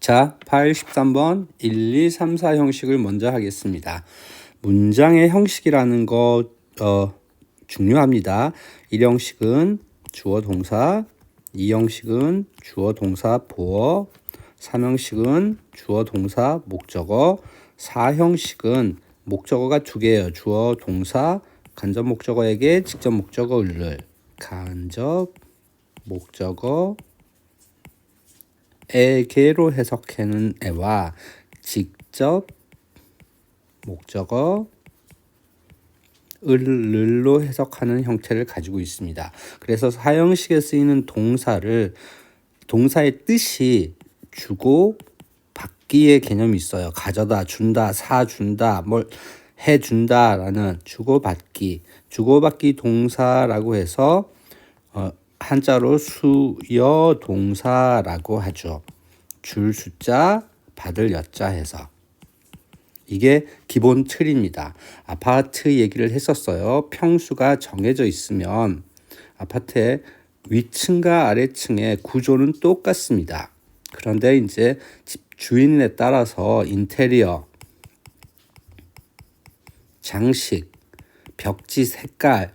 자, 파일 13번 1, 2, 3, 4 형식을 먼저 하겠습니다. 문장의 형식이라는 거 어, 중요합니다. 1형식은 주어 동사, 2형식은 주어 동사 보어, 3형식은 주어 동사 목적어, 4형식은 목적어가 두 개예요. 주어 동사 간접 목적어에게 직접 목적어를 간접 목적어 에게로 해석하는 애와 직접 목적어 을로 해석하는 형태를 가지고 있습니다. 그래서 사형식에 쓰이는 동사를 동사의 뜻이 주고 받기의 개념이 있어요. 가져다 준다, 사 준다, 뭘 해 준다라는 주고 받기, 주고 받기 동사라고 해서 어, 한자로 수여 동사라고 하죠. 줄 숫자, 받을 여자 해서. 이게 기본 틀입니다. 아파트 얘기를 했었어요. 평수가 정해져 있으면 아파트의 위층과 아래층의 구조는 똑같습니다. 그런데 이제 집 주인에 따라서 인테리어, 장식, 벽지 색깔,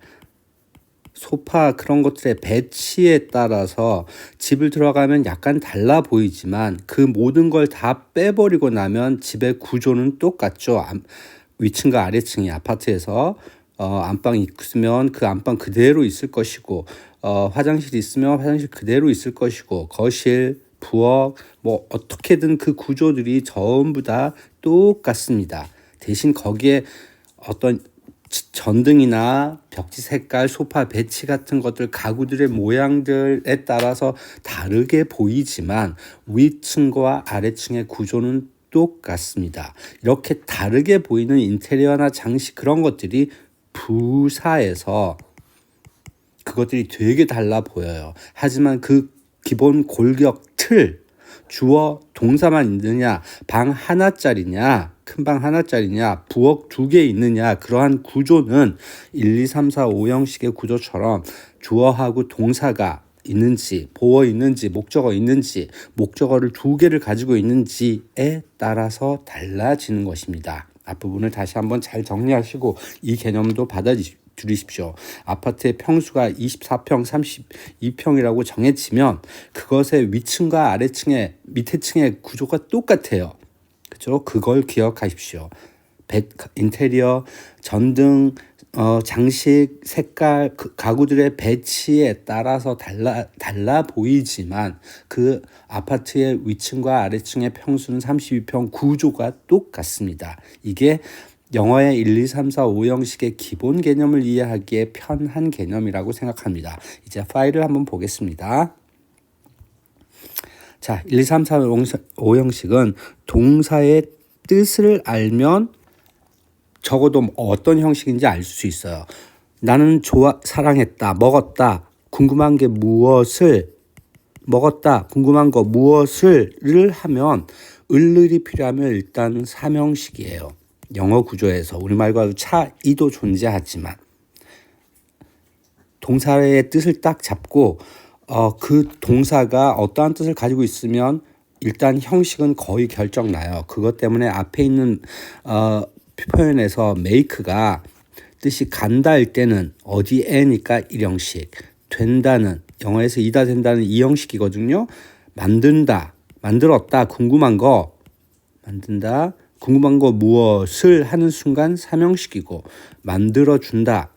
소파 그런 것들의 배치에 따라서 집을 들어가면 약간 달라 보이지만 그 모든 걸 다 빼버리고 나면 집의 구조는 똑같죠. 위층과 아래층이 아파트에서 어, 안방 있으면 그 안방 그대로 있을 것이고 어, 화장실 있으면 화장실 그대로 있을 것이고 거실, 부엌 뭐 어떻게든 그 구조들이 전부 다 똑같습니다. 대신 거기에 어떤 전등이나 벽지 색깔, 소파 배치 같은 것들 가구들의 모양들에 따라서 다르게 보이지만 위층과 아래층의 구조는 똑같습니다. 이렇게 다르게 보이는 인테리어나 장식 그런 것들이 부사에서 그것들이 되게 달라 보여요. 하지만 그 기본 골격 틀 주어 동사만 있느냐 방 하나짜리냐 큰 방 하나짜리냐 부엌 두 개 있느냐 그러한 구조는 1, 2, 3, 4, 5형식의 구조처럼 주어하고 동사가 있는지 보어 있는지 목적어 있는지 목적어를 두 개를 가지고 있는지에 따라서 달라지는 것입니다. 앞부분을 다시 한번 잘 정리하시고 이 개념도 받아주십시오. 들으십시오. 아파트의 평수가 24평, 32평이라고 정해지면 그것의 위층과 아래층의 밑에 층의 구조가 똑같아요. 그죠? 그걸 기억하십시오. 배, 인테리어, 전등, 어, 장식, 색깔, 그 가구들의 배치에 따라서 달라, 달라 보이지만 그 아파트의 위층과 아래층의 평수는 32평 구조가 똑같습니다. 이게 영어의 1, 2, 3, 4, 5 형식의 기본 개념을 이해하기에 편한 개념이라고 생각합니다. 이제 파일을 한번 보겠습니다. 자, 1, 2, 3, 4, 5 형식은 동사의 뜻을 알면 적어도 어떤 형식인지 알 수 있어요. 나는 좋아, 사랑했다, 먹었다, 궁금한 게 무엇을 먹었다, 궁금한 거 무엇을를 하면 을을이 필요하면 일단 삼형식이에요. 영어 구조에서 우리말과 차이도 존재하지만 동사의 뜻을 딱 잡고 어, 그 동사가 어떠한 뜻을 가지고 있으면 일단 형식은 거의 결정 나요. 그것 때문에 앞에 있는 어, 표현에서 make가 뜻이 간다일 때는 어디 에니까 일형식, 된다는 영어에서 이다 된다는 이형식이거든요. 만든다, 만들었다, 궁금한 거 만든다, 궁금한 거 무엇을 하는 순간 삼형식이고 만들어 준다.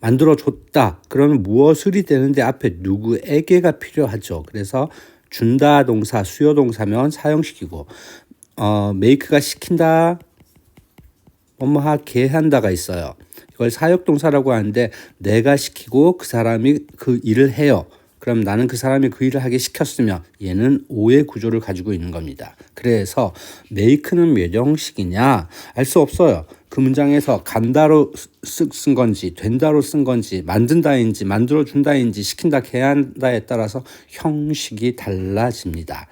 만들어 줬다. 그러면 무엇을이 되는데 앞에 누구에게가 필요하죠. 그래서 준다 동사 수요 동사면 사형식이고 어 메이크가 시킨다 뭐뭐 하게 한다가 있어요. 이걸 사역 동사라고 하는데 내가 시키고 그 사람이 그 일을 해요. 그럼 나는 그 사람이 그 일을 하게 시켰으면 얘는 오의 구조를 가지고 있는 겁니다. 그래서 메이크는 몇 형식이냐 알 수 없어요. 그 문장에서 간다로 쓴 건지 된다로 쓴 건지 만든다인지 만들어 준다인지 시킨다 해야 한다에 따라서 형식이 달라집니다.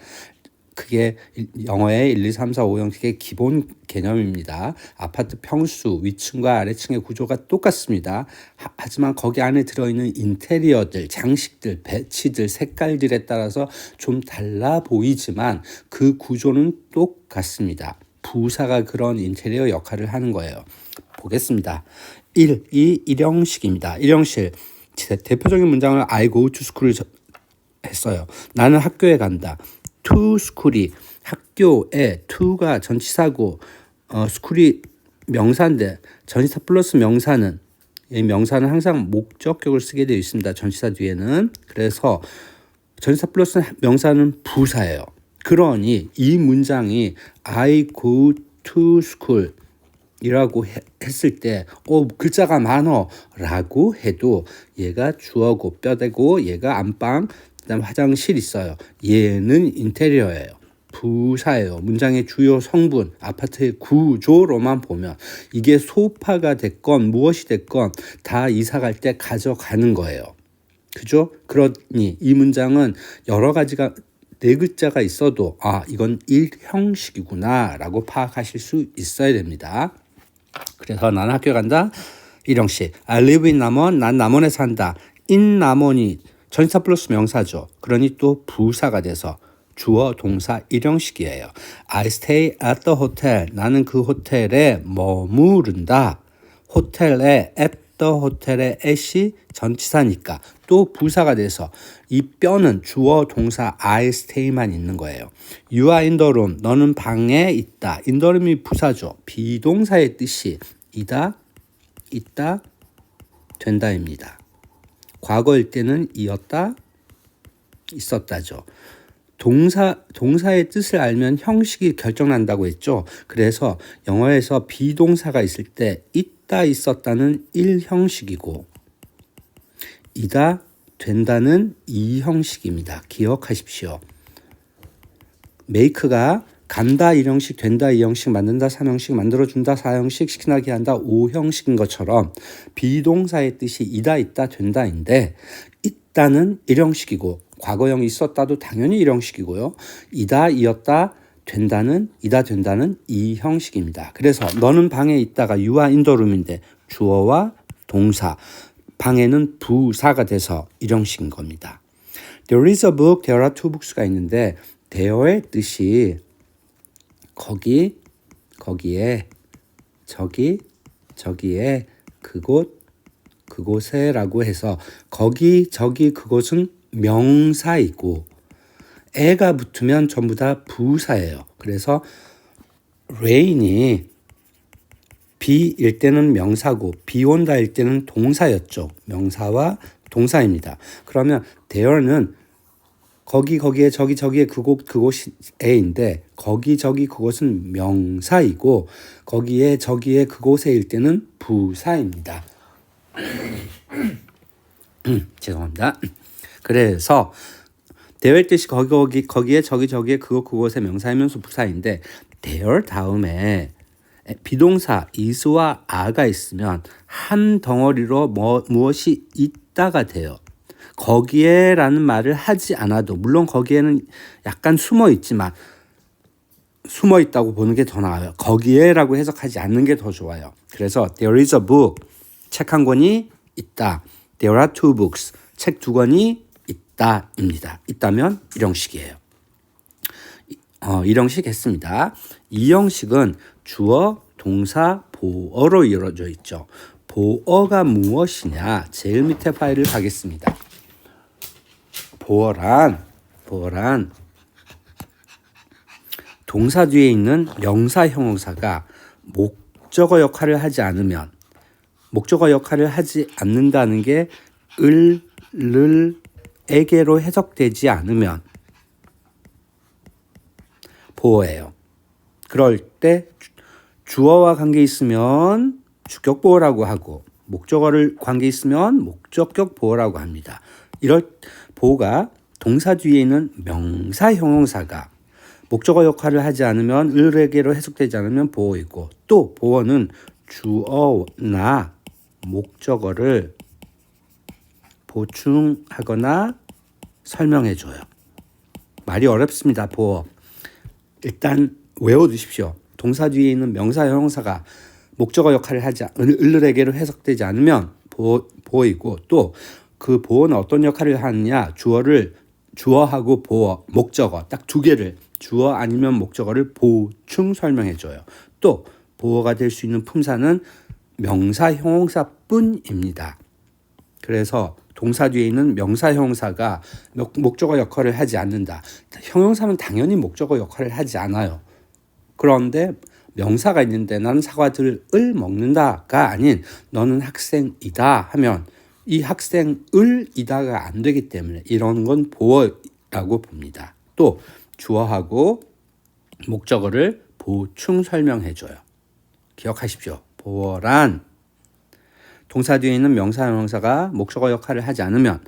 그게 일- 영어의 1, 2, 3, 4, 5 형식의 기본 개념입니다. 아파트 평수, 위층과 아래층의 구조가 똑같습니다. 하, 하지만 거기 안에 들어있는 인테리어들, 장식들, 배치들, 색깔들에 따라서 좀 달라 보이지만 그 구조는 똑같습니다. 부사가 그런 인테리어 역할을 하는 거예요. 보겠습니다. 1. 이 일형식입니다. 일형식. 제 대표적인 문장을 I go to school을 저- 했어요. 나는 학교에 간다. To school이 학교에 to가 전치사고 어 school이 명사인데 전치사 플러스 명사는 이 명사는 항상 목적격을 쓰게 되어 있습니다. 전치사 뒤에는 그래서 전치사 플러스 명사는 부사예요. 그러니 이 문장이 I go to school 이라고 해- 했을 때, 어, 글자가 많어. 라고 해도 얘가 주어고 뼈대고 얘가 안방, 그 다음 화장실 있어요. 얘는 인테리어예요. 부사예요. 문장의 주요 성분, 아파트의 구조로만 보면 이게 소파가 됐건 무엇이 됐건 다 이사 갈 때 가져가는 거예요. 그죠? 그러니 이 문장은 여러 가지가 네 글자가 있어도 아 이건 일 형식이구나라고 파악하실 수 있어야 됩니다. 그래서 나는 학교 간다. 일형식. I live in 남원. 난 남원에 산다. in 남원이 전사 플러스 명사죠. 그러니 또 부사가 돼서 주어 동사 일형식이에요. I stay at the hotel. 나는 그 호텔에 머무른다. 호텔에 at the 호텔의 at이 전치사니까 또 부사가 돼서 이 뼈는 주어 동사 I stay만 있는 거예요. You are in the room. 너는 방에 있다. in the room이 부사죠. 비동사의 뜻이 이다, 있다, 된다입니다. 과거일 때는 이었다, 있었다죠. 동사 동사의 뜻을 알면 형식이 결정난다고 했죠. 그래서 영어에서 비동사가 있을 때 있다 있었다는 일 형식이고 이다 된다는 이 형식입니다. 기억하십시오. 메이크가 간다 일 형식, 된다 이 형식, 만든다 삼 형식, 만들어준다 사 형식, 시키나게 한다 오 형식인 것처럼 비동사의 뜻이 이다 있다 된다인데 있다는 일 형식이고 과거형이 있었다도 당연히 일 형식이고요. 이다 이었다 된다는 이다 된다는 이 형식입니다. 그래서 너는 방에 있다가 유아 인더룸인데 주어와 동사 방에는 부사가 돼서 일형식인 겁니다. There is a book, there are two books가 있는데 there의 뜻이 거기 거기에 저기 저기에 그곳 그곳에라고 해서 거기 저기 그곳은 명사이고 애가 붙으면 전부 다 부사예요. 그래서 rain이 비일 때는 명사고 비 온다일 때는 동사였죠. 명사와 동사입니다. 그러면 there는 거기 거기에 저기 저기에 그곳 그곳이 에인데 거기 저기 그곳은 명사이고 거기에 저기에 그곳에일 때는 부사입니다. 죄송합니다. 그래서 대열 뜻이 거기 거기 거기에 저기 저기에 그곳 그곳의 명사이면서 부사인데 대열 다음에 비동사 is와 a가 있으면 한 덩어리로 뭐, 무엇이 있다가 돼요. 거기에라는 말을 하지 않아도 물론 거기에는 약간 숨어 있지만 숨어 있다고 보는 게 더 나아요. 거기에라고 해석하지 않는 게 더 좋아요. 그래서 there is a book 책 한 권이 있다. There are two books 책 두 권이 있다입니다. 있다면 일형식이에요. 어, 일형식 했습니다. 이 형식은 주어, 동사, 보어로 이루어져 있죠. 보어가 무엇이냐? 제일 밑에 파일을 가겠습니다. 보어란 보어란 동사 뒤에 있는 명사 형용사가 목적어 역할을 하지 않으면 목적어 역할을 하지 않는다는 게 을, 를, 에게로 해석되지 않으면 보어예요. 그럴 때 주- 주어와 관계 있으면 주격 보어라고 하고 목적어를 관계 있으면 목적격 보어라고 합니다. 이럴 보어가 동사 뒤에 있는 명사 형용사가 목적어 역할을 하지 않으면 을에게로 해석되지 않으면 보어이고 또 보어는 주어나 목적어를 보충하거나 설명해 줘요. 말이 어렵습니다. 보어. 일단 외워 두십시오. 동사 뒤에 있는 명사 형용사가 목적어 역할을 하지 을- 을르에게로 해석되지 않으면 보, 보이고 또 그 보어는 어떤 역할을 하느냐 주어를 주어하고 보어 목적어 딱 두 개를 주어 아니면 목적어를 보충 설명해 줘요. 또 보어가 될 수 있는 품사는 명사 형용사뿐입니다. 그래서 동사 뒤에 있는 명사 형용사가 목- 목적어 역할을 하지 않는다. 형용사는 당연히 목적어 역할을 하지 않아요. 그런데 명사가 있는데 나는 사과들을 먹는다가 아닌 너는 학생이다 하면 이 학생을이다가 안 되기 때문에 이런 건 보어라고 봅니다. 또 주어하고 목적어를 보충 설명해 줘요. 기억하십시오. 보어란 동사 뒤에 있는 명사 형용사가 목적어 역할을 하지 않으면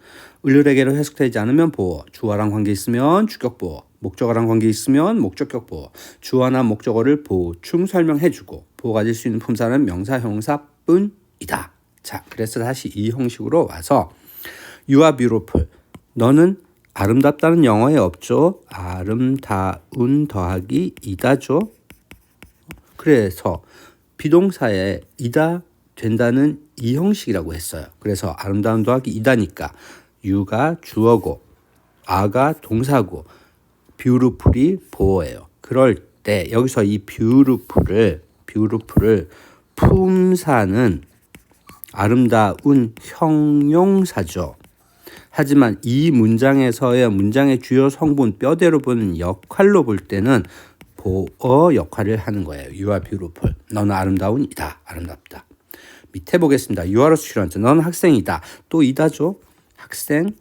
을르에게로 해석되지 않으면 보어 주어랑 관계 있으면 주격 보어 목적어랑 관계 있으면 목적격 보어 주어나 목적어를 보충 설명해 주고 보어가 될수 있는 품사는 명사 형용사뿐이다. 자, 그래서 다시 이 형식으로 와서 You are beautiful. 너는 아름답다는 영어에 없죠. 아름다운 더하기 이다죠. 그래서 비동사에 이다 된다는 이 형식이라고 했어요. 그래서 아름다운 더하기 이다니까 you가 주어고 아가 동사고 beautiful이 보어예요. 그럴 때 여기서 이 beautiful을 beautiful을 품사는 아름다운 형용사죠. 하지만 이 문장에서의 문장의 주요 성분 뼈대로 보는 역할로 볼 때는 보어 역할을 하는 거예요. You are beautiful. 너는 아름다운 이다. 아름답다. 밑에 보겠습니다. You are a student. 너는 학생이다. 또 이다죠. 학생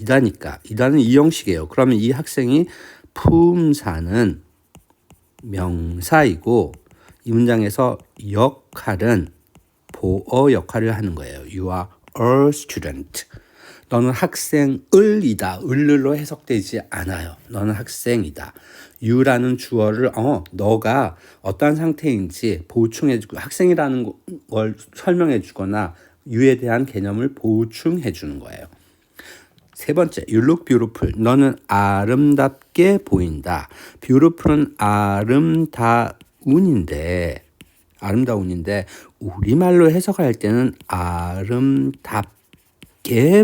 이다니까. 이다는 이 형식이에요. 그러면 이 학생이 품사는 명사이고 이 문장에서 역할은 보어 역할을 하는 거예요. You are a student. 너는 학생을이다. 을로 해석되지 않아요. 너는 학생이다. you라는 주어를 어 너가 어떠한 상태인지 보충해주고 학생이라는 걸 설명해주거나 you에 대한 개념을 보충해주는 거예요. 세 번째, you look beautiful. 너는 아름답게 보인다. beautiful은 아름다운인데, 아름다운인데, 우리말로 해석할 때는 아름답게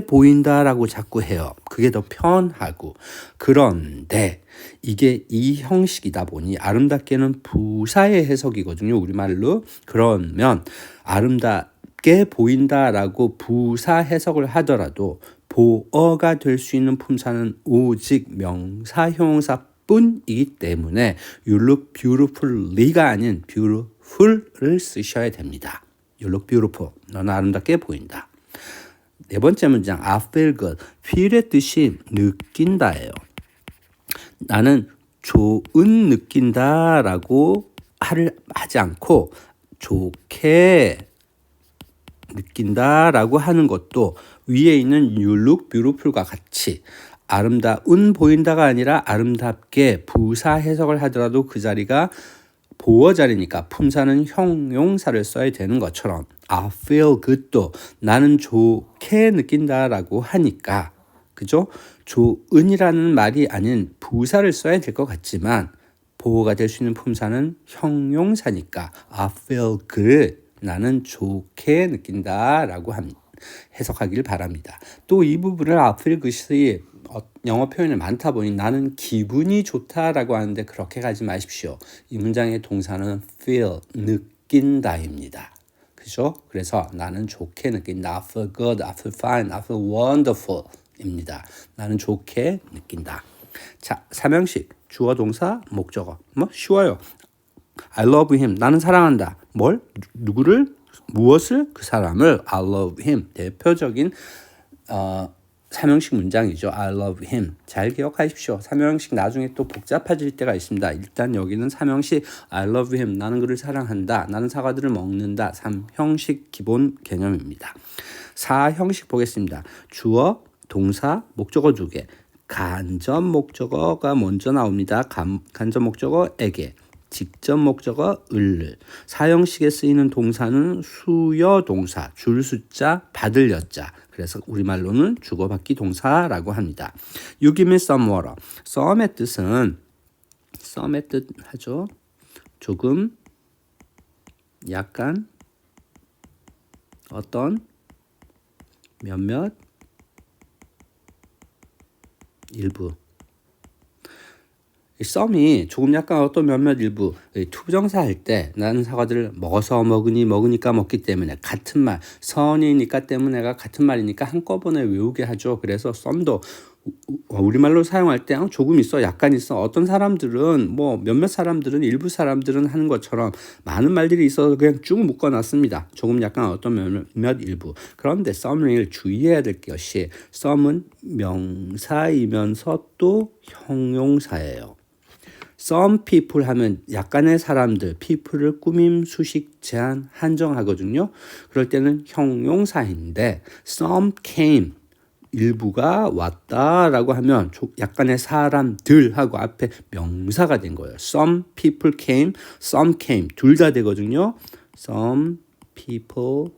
보인다라고 자꾸 해요. 그게 더 편하고. 그런데, 이게 이 형식이다 보니 아름답게는 부사의 해석이거든요. 우리말로. 그러면 아름답게 보인다라고 부사 해석을 하더라도 보어가 될 수 있는 품사는 오직 명사 형용사뿐이기 때문에 you look beautifully가 아닌 beautiful 을 쓰셔야 됩니다. You look beautiful. 너는 아름답게 보인다. 네 번째 문장 I feel good. feel의 뜻이 느낀다예요. 나는 좋은 느낀다라고 하지 않고 좋게 느낀다라고 하는 것도 위에 있는 you look beautiful과 같이 아름다운 보인다가 아니라 아름답게 부사 해석을 하더라도 그 자리가 보어 자리니까 품사는 형용사를 써야 되는 것처럼 I feel good도 나는 좋게 느낀다라고 하니까 그죠? 좋은이라는 말이 아닌 부사를 써야 될 것 같지만 보호가 될 수 있는 품사는 형용사니까 I feel good 나는 좋게 느낀다라고 합니다. 해석하길 바랍니다. 또 이 부분을 I feel 영어 표현이 많다 보니 나는 기분이 좋다라고 하는데 그렇게 가지 마십시오. 이 문장의 동사는 feel 느낀다입니다. 그죠? 그래서 나는 좋게 느낀다. I feel good, I feel fine, I feel wonderful 입니다. 나는 좋게 느낀다. 자, 삼형식 주어 동사 목적어. 뭐 쉬워요. I love him. 나는 사랑한다. 뭘? 누구를? 무엇을? 그 사람을 I love him. 대표적인 어, 삼형식 문장이죠. I love him. 잘 기억하십시오. 삼형식 나중에 또 복잡해질 때가 있습니다. 일단 여기는 삼형식 I love him. 나는 그를 사랑한다. 나는 사과들을 먹는다. 삼형식 기본 개념입니다. 사형식 보겠습니다. 주어, 동사, 목적어 두 개. 간접 목적어가 먼저 나옵니다. 간, 간접 목적어에게. 직접 목적어 을을 사형식에 쓰이는 동사는 수여 동사 줄 숫자 받을 여자 그래서 우리말로는 주고받기 동사라고 합니다. You give me some water. some의 뜻은 some의 뜻 하죠. 조금, 약간, 어떤, 몇몇, 일부. 이 썸이 조금 약간 어떤 몇몇 일부 이 투부정사 할 때 나는 사과들을 먹어서 먹으니 먹으니까 먹기 때문에 같은 말 선이니까 때문에가 같은 말이니까 한꺼번에 외우게 하죠. 그래서 썸도 우- 우리말로 사용할 때 어, 조금 있어 약간 있어 어떤 사람들은 뭐 몇몇 사람들은 일부 사람들은 하는 것처럼 많은 말들이 있어서 그냥 쭉 묶어놨습니다. 조금 약간 어떤 몇몇 몇 일부 그런데 썸을 주의해야 될 것이 썸은 명사이면서 또 형용사예요. Some people 하면 약간의 사람들, people을 꾸밈, 수식, 제한, 한정하거든요. 그럴 때는 형용사인데 some came 일부가 왔다라고 하면 조- 약간의 사람들하고 앞에 명사가 된 거예요. Some people came, some came 둘 다 되거든요. Some people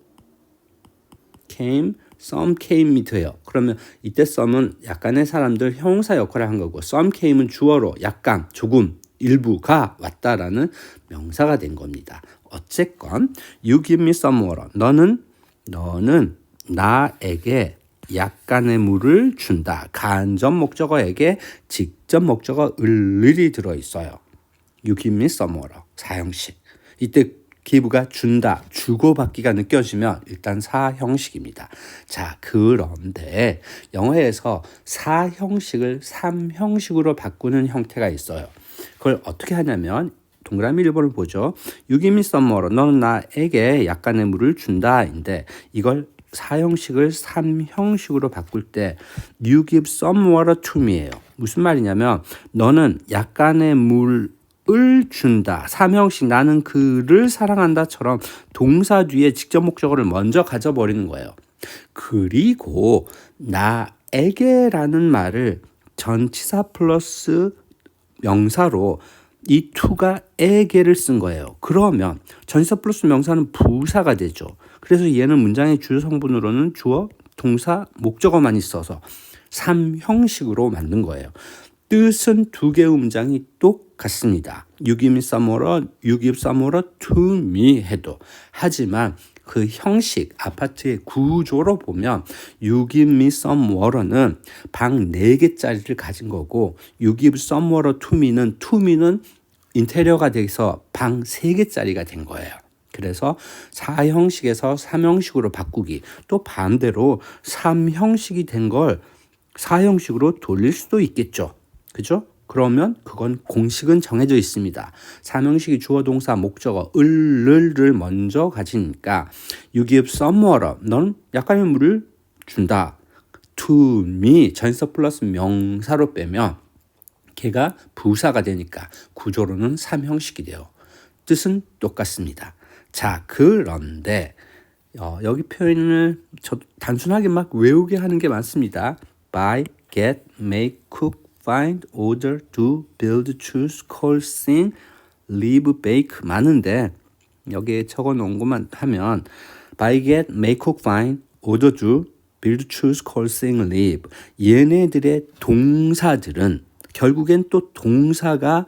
came, some came이 돼요. 그러면 이때 some은 약간의 사람들 형용사 역할을 한 거고 some came은 주어로 약간, 조금, 일부가 왔다라는 명사가 된 겁니다. 어쨌건 you give me some water. 너는 너는 나에게 약간의 물을 준다. 간접 목적어에게 직접 목적어 을을이 들어 있어요. You give me some water. 사형식. 이때 기부가 준다, 주고받기가 느껴지면 일단 사형식입니다. 자, 그런데 영어에서 사형식을 삼형식으로 바꾸는 형태가 있어요. 그걸 어떻게 하냐면 동그라미 1번을 보죠. Some water. 너는 나에게 약간의 물을 준다인데 이걸 사형식을 삼형식으로 바꿀 때 you give some water to me예요. 무슨 말이냐면 너는 약간의 물 을 준다. 삼형식 나는 그를 사랑한다처럼 동사 뒤에 직접 목적어를 먼저 가져버리는 거예요. 그리고 나에게라는 말을 전치사 플러스 명사로 이 to가 에게를 쓴 거예요. 그러면 전치사 플러스 명사는 부사가 되죠. 그래서 얘는 문장의 주요 성분으로는 주어, 동사, 목적어만 있어서 삼형식으로 만든 거예요. 뜻은 두 개의 문장이 똑같습니다. You give me some water, you give some water to me 해도. 하지만 그 형식, 아파트의 구조로 보면 you give me some water는 방 4개짜리를 가진 거고 you give some water to me는 to me는 인테리어가 돼서 방 3개짜리가 된 거예요. 그래서 4형식에서 3형식으로 바꾸기 또 반대로 3형식이 된 걸 4형식으로 돌릴 수도 있겠죠. 그죠? 그러면 그건 공식은 정해져 있습니다. 삼형식이 주어 동사 목적어 을를 먼저 가지니까 you give some water 넌 약간의 물을 준다. to me 전서 플러스 명사로 빼면 걔가 부사가 되니까 구조로는 삼형식이 돼요. 뜻은 똑같습니다. 자, 그런데 어, 여기 표현을 저 단순하게 막 외우게 하는 게 많습니다. buy, get, make, cook, find, order, do, build, choose, call, sing, live, bake 많은데 여기에 적어 놓은 것만 하면 buy, get, make, cook, find, order, do, build, choose, call, sing, live 얘네들의 동사들은 결국엔 또 동사가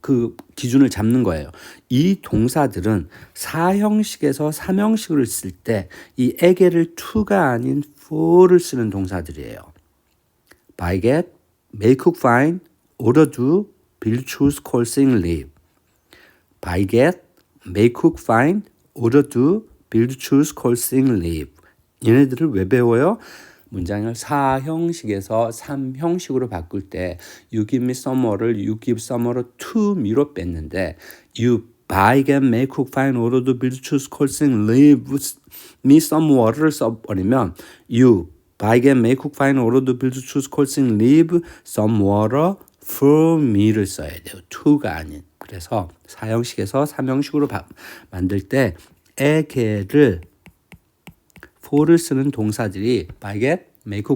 그 기준을 잡는 거예요. 이 동사들은 사형식에서 삼형식을 쓸 때 이 에게를 to가 아닌 for를 쓰는 동사들이에요. buy, get, make, cook, find, order, do, build, choose, call, sing, live. buy, get, make, cook, find, order, do, build, choose, call, sing, live. 얘네들을 왜 배워요? 문장을 사형식에서 삼형식으로 바꿀 때 you give me some water를 you give water to me로 뺐는데 you buy, get, make, cook, find, order, do, build, choose, call, sing, live me some water를 써버리면 you order, do, build, choose, call, sing, live some water for me를 써야 돼요. to가 아닌. 그래서 사형식에서 삼형식으로 바, 만들 때 에게를 for를 쓰는 동사들이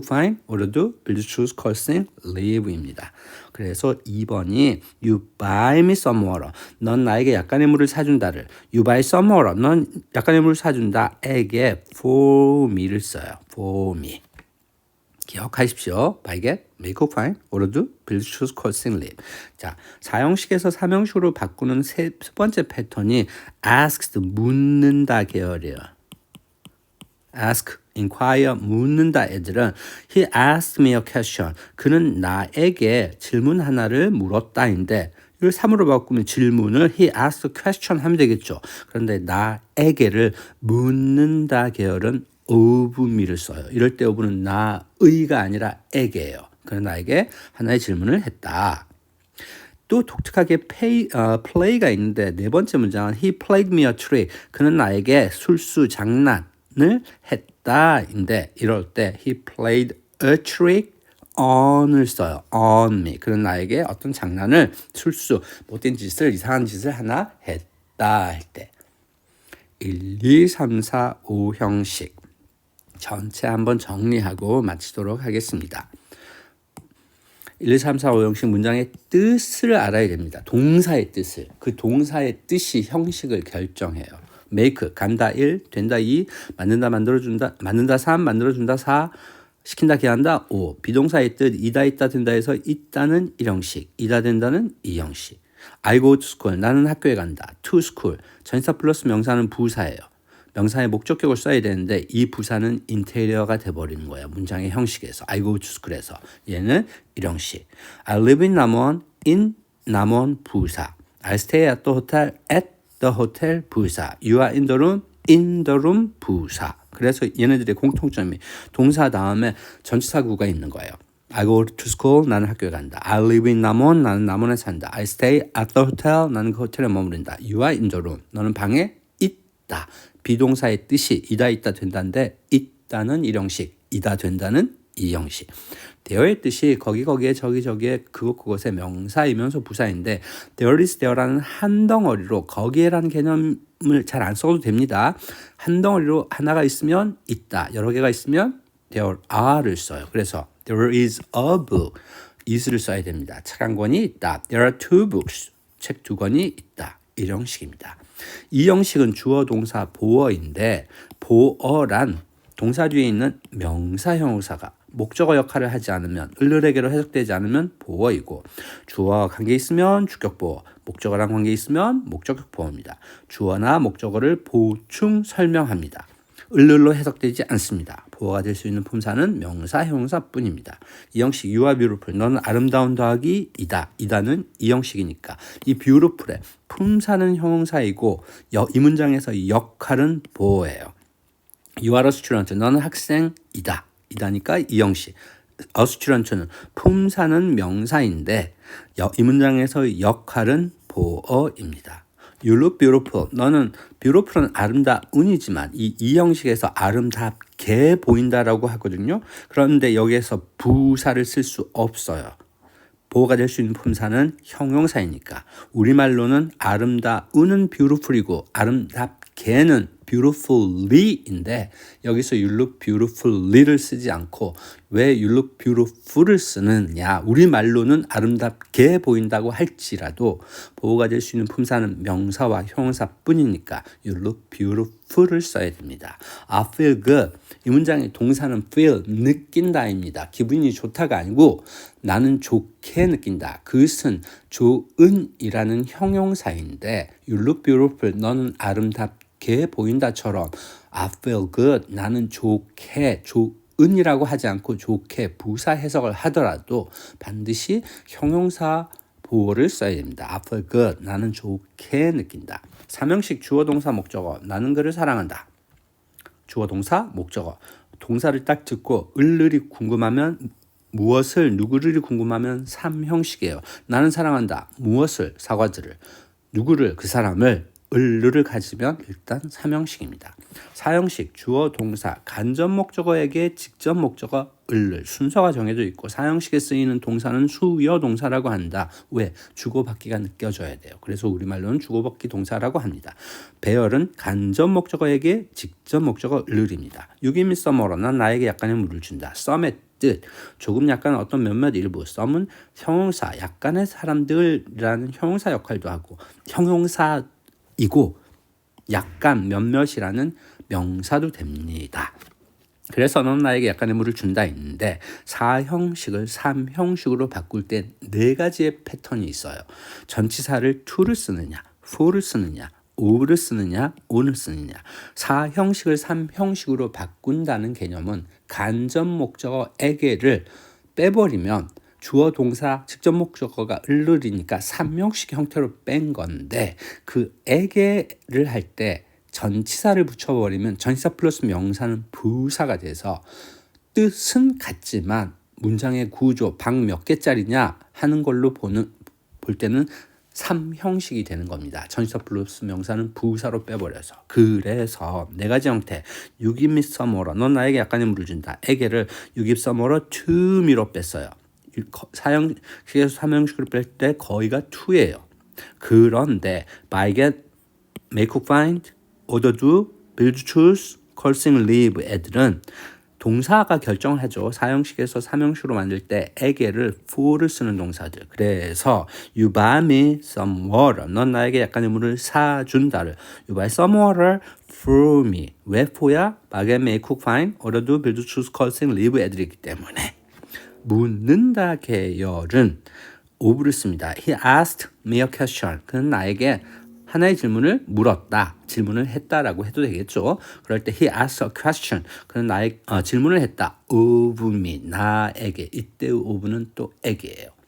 find, order, do, build, choose, call, sing, live입니다. 그래서 2번이 you buy me some water. 넌 나에게 약간의 물을 사준다를 you buy some water. 넌 약간의 물을 사준다. 에게 for me를 써요. for me. 기억하십시오. order, do, build, choose, call, sing, live. 자, 사형식에서 삼형식으로 바꾸는 세, 세 번째 패턴이 asked, 묻는다 계열이에요. ask, inquire, 묻는다 애들은 he asked me a question. 그는 나에게 질문 하나를 물었다인데 이걸 3으로 바꾸면 질문을 he asked question 하면 되겠죠. 그런데 나에게를 묻는다 계열은 me를 써요. 이럴 때 of는 나의가 아니라 에게예요. 그는 나에게 하나의 질문을 했다. 또 독특하게 pay, 어, play가 있는데 네 번째 문장은 he played me a trick. 그는 나에게 술수 장난을 했다인데 이럴 때 he played a trick on을 써요. on me. 그는 나에게 어떤 장난을 술수 못된 짓을 이상한 짓을 하나 했다 할 때. 1, 2, 3, 4, 5 형식 전체 한번 정리하고 마치도록 하겠습니다. 1, 2, 3, 4, 5 형식 문장의 뜻을 알아야 됩니다. 동사의 뜻을. 그 동사의 뜻이 형식을 결정해요. make, 간다 1, 된다 2, 만든다 만들어 준다, 만든다 3, 만들어 준다 4, 시킨다 기한다 5. 비동사의 뜻 이다 있다 된다 해서 있다는 1형식, 이다 된다는 2형식. I go to school. 나는 학교에 간다. to school. 전치사 플러스 명사는 부사예요. 명사의 목적격을 써야 되는데 이 부사는 인테리어가 돼버리는 거예요. 문장의 형식에서. I go to school에서. 얘는 일형식. I live in 남원 in 남원 부사. I stay at the hotel at the hotel 부사. You are in the room in the room 부사. 그래서 얘네들의 공통점이 동사 다음에 전치사구가 있는 거예요. I go to school. 나는 학교에 간다. I live in 남원. 나는 남원에 산다. I stay at the hotel. 나는 그 호텔에 머무른다. You are in the room. 너는 방에 있다. 비동사의 뜻이 이다 있다 된다인데 있다는 일형식, 이다 된다는 이형식. there의 뜻이 거기 거기에 저기 저기에 그것 그것의 명사이면서 부사인데 there is there라는 한 덩어리로 거기에라는 개념을 잘 안 써도 됩니다. 한 덩어리로 하나가 있으면 있다. 여러 개가 있으면 there are를 써요. 그래서 there is a book. is를 써야 됩니다. 책 한 권이 있다. There are two books. 책 두 권이 있다. 이런 형식입니다. 이 형식은 주어 동사 보어인데 보어란 동사 뒤에 있는 명사 형용사가 목적어 역할을 하지 않으면 을르레게로 해석되지 않으면 보어이고 주어와 관계 있으면 주격 보어, 목적어랑 관계 있으면 목적격 보어입니다. 주어나 목적어를 보충 설명합니다. 을르로 해석되지 않습니다. 보어가 될 수 있는 품사는 명사, 형용사뿐입니다. 이 형식 유아 뷰루풀 너는 아름다운 더하기 이다. 이다는 이 형식이니까 이 뷰루풀의 품사는 형용사이고 이 문장에서 역할은 보어예요. You are a student. 너는 학생이다. 이다니까 이 형식. a student는 품사는 명사인데 이 문장에서 역할은 보어입니다. Look beautiful. 너는 beautiful은 아름다운이지만 이, 이 형식에서 아름답게 보인다라고 하거든요. 그런데 여기에서 부사를 쓸 수 없어요. 보호가 될 수 있는 품사는 형용사이니까 우리말로는 아름다운은 beautiful이고 아름답게는 beautifully인데 여기서 you look beautifully를 쓰지 않고 왜 you look beautiful을 쓰느냐 우리 말로는 아름답게 보인다고 할지라도 보호가 될 수 있는 품사는 명사와 형용사뿐이니까 you look beautiful을 써야 됩니다. I feel good 이 문장의 동사는 feel 느낀다입니다. 기분이 좋다가 아니고 나는 좋게 느낀다. 그것은 좋은이라는 형용사인데 you look beautiful 너는 아름답 좋게 보인다처럼 I feel good 나는 좋게 좋 은이라고 하지 않고 좋게 부사 해석을 하더라도 반드시 형용사 보호를 써야 됩니다. I feel good 나는 좋게 느낀다. 삼형식 주어 동사 목적어 나는 그를 사랑한다. 주어 동사 목적어 동사를 딱 듣고 을을이 궁금하면 무엇을 누구를 궁금하면 삼형식이에요. 나는 사랑한다. 무엇을 사과들을 누구를 그 사람을 을르를 가지면 일단 삼형식입니다. 사형식 주어 동사 간접 목적어에게 직접 목적어 을를 순서가 정해져 있고 사형식에 쓰이는 동사는 수여 동사라고 한다. 왜? 주고받기가 느껴져야 돼요. 그래서 우리말로는 주고받기 동사라고 합니다. 배열은 간접 목적어에게 직접 목적어 을입니다. 유기미 써머러 난 나에게 약간의 물을 준다. 썸의 뜻 조금 약간 어떤 몇몇 일부 썸은 형용사 약간의 사람들이라는 형용사 역할도 하고 형용사 이고 약간 몇몇이라는 명사도 됩니다. 그래서 넌 나에게 약간의 물을 준다 있는데 4형식을 3형식으로 바꿀 때 네 가지의 패턴이 있어요. 전치사를 to를 쓰느냐, for를 쓰느냐, of를 쓰느냐, on을 쓰느냐. 4형식을 3형식으로 바꾼다는 개념은 간접 목적어 에게를 빼버리면 주어 동사 직접 목적어가 을르리니까 3형식 형태로 뺀 건데 그 에게를 할 때 전치사를 붙여버리면 전치사 플러스 명사는 부사가 돼서 뜻은 같지만 문장의 구조 방 몇 개짜리냐 하는 걸로 보는 볼 때는 3형식이 되는 겁니다. 전치사 플러스 명사는 부사로 빼버려서. 그래서 네 가지 형태. some water. 넌 나에게 약간의 물을 준다. 에게를 water to me로 뺐어요. 사형 식에서 3형식으로 뺄 때 거의가 to예요. 그런데 by get, make, find, order, do, build, choose, call, sing, live 애들은 동사가 결정을 하죠. 사형식에서 삼형식으로 만들 때 에게를 for를 쓰는 동사들. 그래서 you buy me some water. 넌 나에게 약간의 물을 사준다를. You buy some water for me. 왜 for야? buy, make, cook, find, order, do, build, choose, call, sing, live 애들이기 때문에. 묻는다 계열은 씁니다. He asked me a question. 그는 나에게 하나의 질문을 물었다. 질문을 했다라고 해도 되겠죠. 그럴 때 he asked a question. 그는 나의 어, 질문을 했다. of me 나에게 이때의 of는 또 에게예요.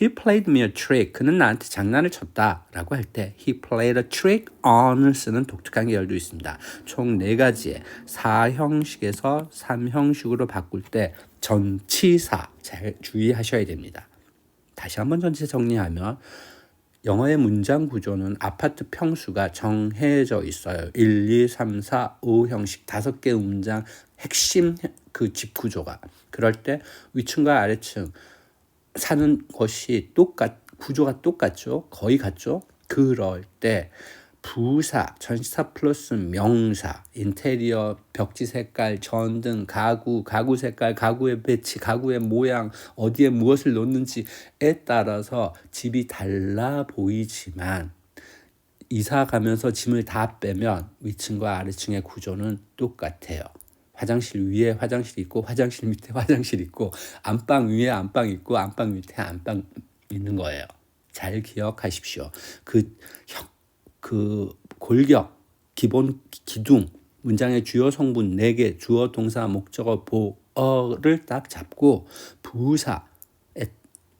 He played me a trick. 그는 나한테 장난을 쳤다 라고 할 때 he played a trick on을 쓰는 독특한 계열도 있습니다. 총 네 가지의 4형식에서 3형식으로 바꿀 때 전치사 잘 주의하셔야 됩니다. 다시 한번 전체 정리하면 영어의 문장 구조는 아파트 평수가 정해져 있어요. 1, 2, 3, 4, 5 형식 다섯 개 문장 핵심 그 집 구조가 그럴 때 위층과 아래층 사는 것이 똑같 구조가 똑같죠. 거의 같죠. 그럴 때 부사, 전치사 플러스 명사, 인테리어, 벽지 색깔, 전등, 가구, 가구 색깔, 가구의 배치, 가구의 모양, 어디에 무엇을 놓는지에 따라서 집이 달라 보이지만 이사 가면서 짐을 다 빼면 위층과 아래층의 구조는 똑같아요. 화장실 위에 화장실 있고 화장실 밑에 화장실 있고 안방 위에 안방 있고 안방 밑에 안방 있는 거예요. 잘 기억하십시오. 그 형, 그 골격, 기본 기둥, 문장의 주요 성분 4개, 주어, 동사, 목적어, 보어를 딱 잡고 부사,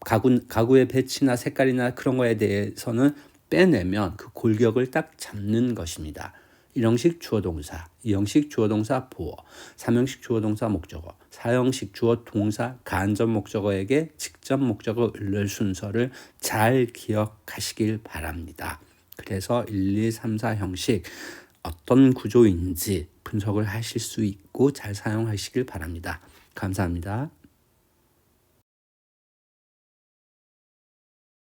가구, 가구의 배치나 색깔이나 그런 거에 대해서는 빼내면 그 골격을 딱 잡는 것입니다. 1형식 주어 동사, 2형식 주어 동사 보어, 3형식 주어 동사 목적어, 4형식 주어 동사 간접 목적어에게 직접 목적어 을 순서를 잘 기억하시길 바랍니다. 그래서 1, 2, 3, 4 형식 어떤 구조인지 분석을 하실 수 있고 잘 사용하시길 바랍니다. 감사합니다.